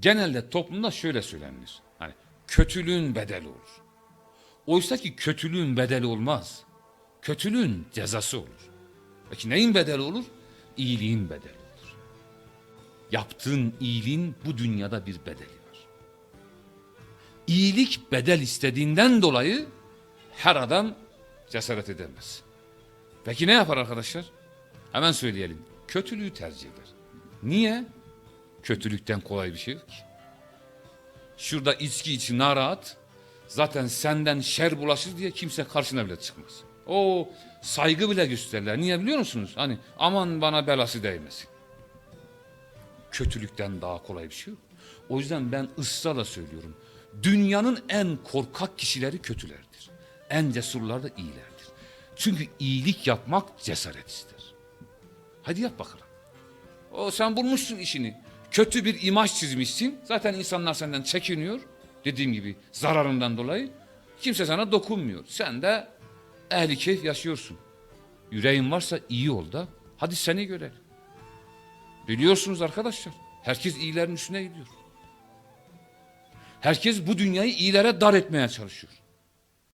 Genelde toplumda şöyle söylenir. Hani kötülüğün bedeli olur. Oysa ki kötülüğün bedeli olmaz. Kötülüğün cezası olur. Peki neyin bedeli olur? İyiliğin bedeli olur. Yaptığın iyiliğin bu dünyada bir bedeli var. İyilik bedel istediğinden dolayı her adam cesaret edemez. Peki ne yapar arkadaşlar? Hemen söyleyelim. Kötülüğü tercih eder. Niye? Kötülükten kolay bir şey yok ki. Şurada içki için narahat. Zaten senden şer bulaşır diye kimse karşına bile çıkmaz. O saygı bile gösterirler. Niye biliyor musunuz? Hani aman bana belası değmesin. Kötülükten daha kolay bir şey yok. O yüzden ben ısrarla söylüyorum. Dünyanın en korkak kişileri kötülerdir. En cesurlar da iyilerdir. Çünkü iyilik yapmak cesaret ister. Hadi yap bakalım. O sen bulmuşsun işini. Kötü bir imaj çizmişsin. Zaten insanlar senden çekiniyor. Dediğim gibi zararından dolayı. Kimse sana dokunmuyor. Sen de ehli keyif yaşıyorsun. Yüreğin varsa iyi ol da. Hadi seni görelim. Biliyorsunuz arkadaşlar. Herkes iyilerin üstüne gidiyor. Herkes bu dünyayı iyilere dar etmeye çalışıyor.